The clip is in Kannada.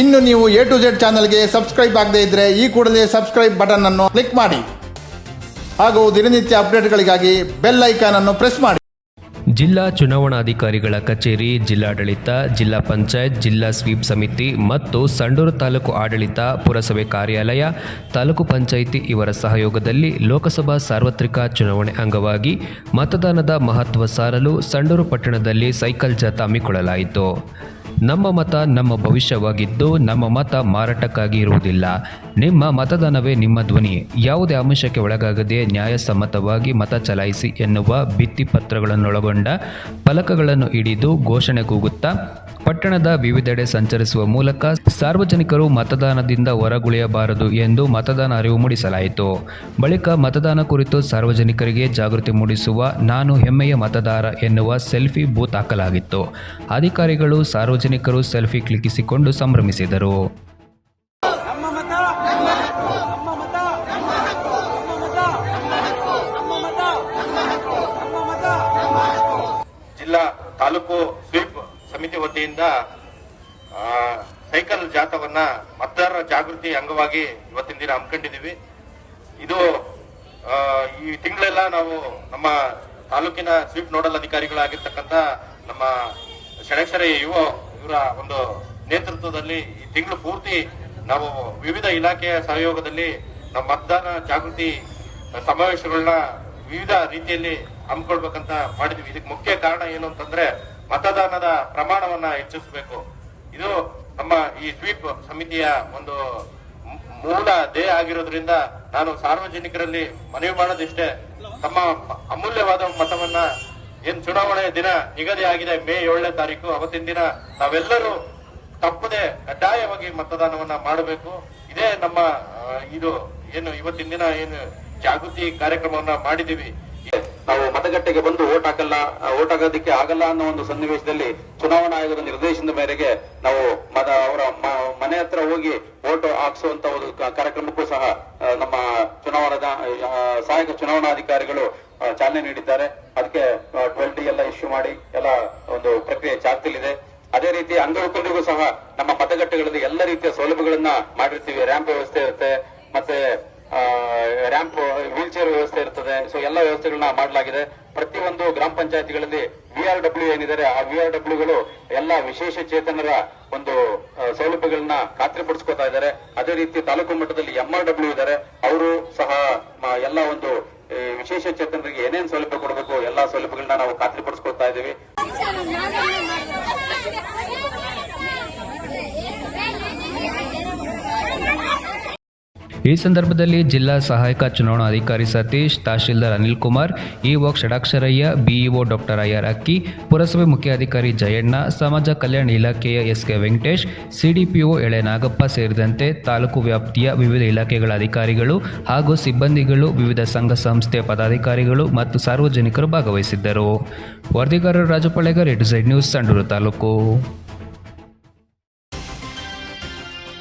ಇನ್ನು ನೀವು ಎ ಟು ಜೆಡ್ ಚಾನಲ್ಗೆ ಸಬ್ಸ್ಕ್ರೈಬ್ ಆಗದೇ ಇದ್ದರೆ ಈ ಕೂಡಲೇ ಸಬ್ಸ್ಕ್ರೈಬ್ ಬಟನ್ ಅನ್ನು ಕ್ಲಿಕ್ ಮಾಡಿ. ಹಾಗೂ ದಿನನಿತ್ಯ ಅಪ್ಡೇಟ್ಗಳಿಗಾಗಿ ಬೆಲ್ ಐಕಾನ್ ಅನ್ನು ಪ್ರೆಸ್ ಮಾಡಿ. ಜಿಲ್ಲಾ ಚುನಾವಣಾಧಿಕಾರಿಗಳ ಕಚೇರಿ, ಜಿಲ್ಲಾಡಳಿತ, ಜಿಲ್ಲಾ ಪಂಚಾಯತ್, ಜಿಲ್ಲಾ ಸ್ವೀಪ್ ಸಮಿತಿ ಮತ್ತು ಸಂಡೂರು ತಾಲೂಕು ಆಡಳಿತ, ಪುರಸಭೆ ಕಾರ್ಯಾಲಯ, ತಾಲೂಕು ಪಂಚಾಯಿತಿ ಇವರ ಸಹಯೋಗದಲ್ಲಿ ಲೋಕಸಭಾ ಸಾರ್ವತ್ರಿಕ ಚುನಾವಣೆ ಅಂಗವಾಗಿ ಮತದಾನದ ಮಹತ್ವ ಸಾರಲು ಸಂಡೂರು ಪಟ್ಟಣದಲ್ಲಿ ಸೈಕಲ್ ಜಾಥಾ ಹಮ್ಮಿಕೊಳ್ಳಲಾಯಿತು. ನಮ್ಮ ಮತ ನಮ್ಮ ಭವಿಷ್ಯವಾಗಿದ್ದು ನಮ್ಮ ಮತ ಮಾರಾಟಕ್ಕಾಗಿ ಇರುವುದಿಲ್ಲ. ನಿಮ್ಮ ಮತದಾನವೇ ನಿಮ್ಮ ಧ್ವನಿ. ಯಾವುದೇ ಅಂಶಕ್ಕೆ ಒಳಗಾಗದೆ ನ್ಯಾಯಸಮ್ಮತವಾಗಿ ಮತ ಚಲಾಯಿಸಿ ಎನ್ನುವ ಭಿತ್ತಿಪತ್ರಗಳನ್ನೊಳಗೊಂಡ ಫಲಕಗಳನ್ನು ಹಿಡಿದು ಘೋಷಣೆ ಕೂಗುತ್ತಾ ಪಟ್ಟಣದ ವಿವಿಧೆಡೆ ಸಂಚರಿಸುವ ಮೂಲಕ ಸಾರ್ವಜನಿಕರು ಮತದಾನದಿಂದ ಹೊರಗುಳಿಯಬಾರದು ಎಂದು ಮತದಾನ ಅರಿವು ಮೂಡಿಸಲಾಯಿತು. ಬಳಿಕ ಮತದಾನ ಕುರಿತು ಸಾರ್ವಜನಿಕರಿಗೆ ಜಾಗೃತಿ ಮೂಡಿಸುವ ನಾನು ಹೆಮ್ಮೆಯ ಮತದಾರ ಎನ್ನುವ ಸೆಲ್ಫಿ ಬೂತ್ ಹಾಕಲಾಗಿತ್ತು. ಅಧಿಕಾರಿಗಳು ಸಾರ್ವಜನಿಕರು ಸೆಲ್ಫಿ ಕ್ಲಿಕ್ಕಿಸಿಕೊಂಡು ಸಂಭ್ರಮಿಸಿದರು. ನಮ್ಮ ಮತ ನಮ್ಮ ಮತ ನಮ್ಮ ಮತ ನಮ್ಮ ಮತ ನಮ್ಮ ಮತ ಜಿಲ್ಲಾ ತಾಲೂಕು ಸ್ವೀಪ್ ಸಮಿತಿ ವತಿಯಿಂದ ಸೈಕಲ್ ಜಾಥವನ್ನ ಮತದಾರರ ಜಾಗೃತಿ ಅಂಗವಾಗಿ ಇವತ್ತಿನ ದಿನ ಹಮ್ಮಿಕೊಂಡಿದ್ದೀವಿ. ಇದು ಈ ತಿಂಗಳೆಲ್ಲ ನಾವು ನಮ್ಮ ತಾಲೂಕಿನ ಸ್ವೀಪ್ ನೋಡಲ್ ಅಧಿಕಾರಿಗಳಾಗಿರ್ತಕ್ಕಂಥ ನಮ್ಮ ಷಡಕ್ಷರ ಯುವ, ಇವರ ಒಂದು ನೇತೃತ್ವದಲ್ಲಿ ಈ ತಿಂಗಳು ಪೂರ್ತಿ ನಾವು ವಿವಿಧ ಇಲಾಖೆಯ ಸಹಯೋಗದಲ್ಲಿ ನಮ್ಮ ಮತದಾನ ಜಾಗೃತಿ ಸಮಾವೇಶಗಳನ್ನ ವಿವಿಧ ರೀತಿಯಲ್ಲಿ ಹಮ್ಮಿಕೊಳ್ಬೇಕಂತ ಮಾಡಿದ್ವಿ ಇದಕ್ಕೆ ಮುಖ್ಯ ಕಾರಣ ಏನು ಅಂತಂದ್ರೆ ಮತದಾನದ ಪ್ರಮಾಣವನ್ನ ಹೆಚ್ಚಿಸಬೇಕು. ಇದು ನಮ್ಮ ಈ ಸ್ವೀಪ್ ಸಮಿತಿಯ ಒಂದು ಮೂಲ ಧ್ಯೇಯ ಆಗಿರೋದ್ರಿಂದ ನಾನು ಸಾರ್ವಜನಿಕರಲ್ಲಿ ಮನವಿ ಮಾಡೋದಿಷ್ಟೇ. ತಮ್ಮ ಅಮೂಲ್ಯವಾದ ಮತವನ್ನ ಏನ್ ಚುನಾವಣೆ ದಿನ ನಿಗದಿ ಆಗಿದೆ ಮೇ ಏಳನೇ ತಾರೀಕು, ಅವತ್ತಿನ ದಿನ ನಾವೆಲ್ಲರೂ ತಪ್ಪದೆ ಕಡ್ಡಾಯವಾಗಿ ಮತದಾನವನ್ನ ಮಾಡಬೇಕು. ಇದೇ ನಮ್ಮ ಇದು, ಏನು, ಇವತ್ತಿನ ದಿನ ಏನು ಜಾಗೃತಿ ಕಾರ್ಯಕ್ರಮವನ್ನ ಮಾಡಿದೀವಿ ನಾವು ಮತಗಟ್ಟೆಗೆ ಬಂದು ಓಟ್ ಹಾಕಲ್ಲ ಓಟ್ ಹಾಕೋದಕ್ಕೆ ಆಗಲ್ಲ ಅನ್ನೋ ಒಂದು ಸನ್ನಿವೇಶದಲ್ಲಿ ಚುನಾವಣಾ ಆಯೋಗದ ನಿರ್ದೇಶನದ ಮೇರೆಗೆ ನಾವು ಮತ ಅವರ ಮನೆ ಹತ್ರ ಹೋಗಿ ಓಟ್ ಹಾಕಿಸುವಂತ ಒಂದು ಕಾರ್ಯಕ್ರಮಕ್ಕೂ ಸಹ ನಮ್ಮ ಚುನಾವಣಾ ಸಹಾಯಕ ಚುನಾವಣಾಧಿಕಾರಿಗಳು ಚಾಲನೆ ನೀಡಿದ್ದಾರೆ. ಅದಕ್ಕೆ ಟ್ವೆಲ್ ಡಿ ಎಲ್ಲ ಇಶ್ಯೂ ಮಾಡಿ, ಎಲ್ಲ ಒಂದು ಪ್ರಕ್ರಿಯೆ ಚಾಲ್ತಿಲಿದೆ ಅದೇ ರೀತಿ ಅಂಗವಿಕಲರಿಗೂ ಸಹ ನಮ್ಮ ಮತಗಟ್ಟೆಗಳಲ್ಲಿ ಎಲ್ಲ ರೀತಿಯ ಸೌಲಭ್ಯಗಳನ್ನ ಮಾಡಿರ್ತೀವಿ. ರ್ಯಾಂಪ್ ವ್ಯವಸ್ಥೆ ಇರುತ್ತೆ. ಮತ್ತೆ ರ್ಯಾಂಪ್ ವೀಲ್ ಚೇರ್ ವ್ಯವಸ್ಥೆ ಇರ್ತದೆ. ಸೊ ಎಲ್ಲ ವ್ಯವಸ್ಥೆಗಳನ್ನ ಮಾಡಲಾಗಿದೆ. ಪ್ರತಿಯೊಂದು ಗ್ರಾಮ ಪಂಚಾಯತಿಗಳಲ್ಲಿ ವಿ ಆರ್ ಡಬ್ಲ್ಯೂ ಏನಿದ್ದಾರೆ, ಆ ವಿ ಆರ್ ಡಬ್ಲ್ಯೂಗಳು ಎಲ್ಲ ವಿಶೇಷ ಚೇತನರ ಒಂದು ಸೌಲಭ್ಯಗಳನ್ನ ಖಾತ್ರಿಪಡಿಸ್ಕೊತಾ ಇದ್ದಾರೆ. ಅದೇ ರೀತಿ ತಾಲೂಕು ಮಟ್ಟದಲ್ಲಿ ಎಂ ಆರ್ ಡಬ್ಲ್ಯೂ ಇದ್ದಾರೆ. ಅವರು ಸಹ ಎಲ್ಲ ಒಂದು ವಿಶೇಷ ಚೇತನರಿಗೆ ಏನೇನು ಸೌಲಭ್ಯ ಕೊಡಬೇಕು, ಎಲ್ಲಾ ಸೌಲಭ್ಯಗಳನ್ನ ನಾವು ಖಾತ್ರಿಪಡಿಸ್ಕೊಳ್ತಾ ಇದ್ದೀವಿ. ಈ ಸಂದರ್ಭದಲ್ಲಿ ಜಿಲ್ಲಾ ಸಹಾಯಕ ಚುನಾವಣಾಧಿಕಾರಿ Satish, tahsildar Anil Kumar, EO Shadaksharaiah, BEO doctor IR Akki, ಪುರಸಭೆ ಮುಖ್ಯಾಧಿಕಾರಿ ಜಯಣ್ಣ, ಸಮಾಜ ಕಲ್ಯಾಣ ಇಲಾಖೆಯ ಎಸ್ಕೆ ವೆಂಕಟೇಶ್, ಸಿಡಿಪಿಒ ಎಳೆ ನಾಗಪ್ಪ ಸೇರಿದಂತೆ ತಾಲೂಕು ವ್ಯಾಪ್ತಿಯ ವಿವಿಧ ಇಲಾಖೆಗಳ ಅಧಿಕಾರಿಗಳು ಹಾಗೂ ಸಿಬ್ಬಂದಿಗಳು, ವಿವಿಧ ಸಂಘ ಸಂಸ್ಥೆಯ ಪದಾಧಿಕಾರಿಗಳು ಮತ್ತು ಸಾರ್ವಜನಿಕರು ಭಾಗವಹಿಸಿದ್ದರು. ವರದಿಗಾರರು ರಾಜಪಾಳೇಗರ್ ಎಡ್ ಸೈಡ್ ನ್ಯೂಸ್, ಸಂಡೂರು ತಾಲೂಕು.